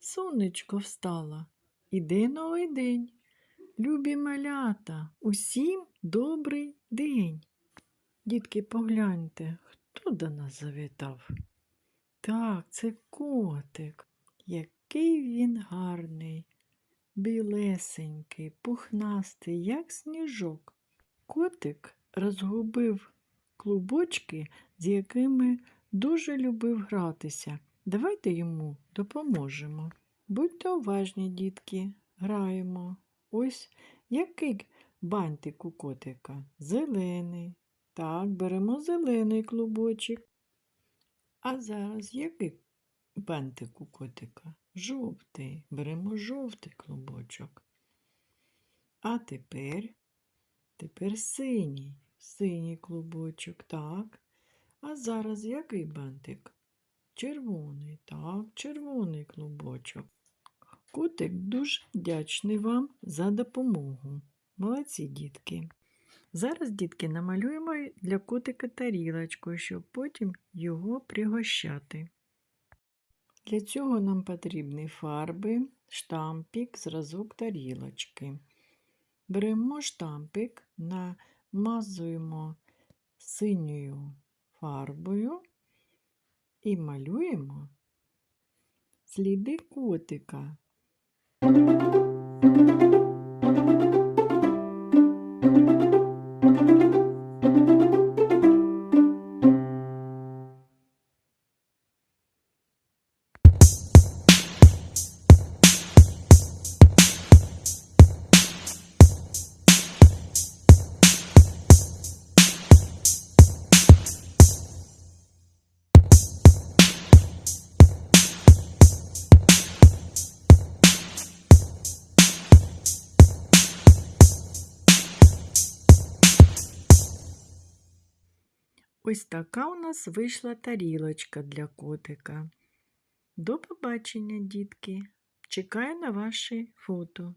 сонечко встало. Іде новий день. Любі малята, усім добрий день. Дітки, погляньте, хто до нас завітав? Так, це котик. Який він гарний, білесенький, пухнастий, як сніжок. Котик розгубив клубочки, з якими дуже любив гратися. Давайте йому допоможемо. Будьте уважні, дітки, граємо. Ось який бантик у котика? Зелений. Так, беремо зелений клубочок. А зараз який бантик у котика? Жовтий. Беремо жовтий клубочок. А тепер, тепер синій. Синій клубочок, так. А зараз який бантик? Червоний, так, червоний клубочок. Котик дуже вдячний вам за допомогу. Молодці, дітки. Зараз, дітки, намалюємо для котика тарілочку, щоб потім його пригощати. Для цього нам потрібні фарби, штампик, зразок тарілочки. Беремо штампик, намазуємо синьою фарбою і малюємо сліди котика. Ось така у нас вийшла тарілочка для котика. До побачення, дітки! Чекаю на ваші фото.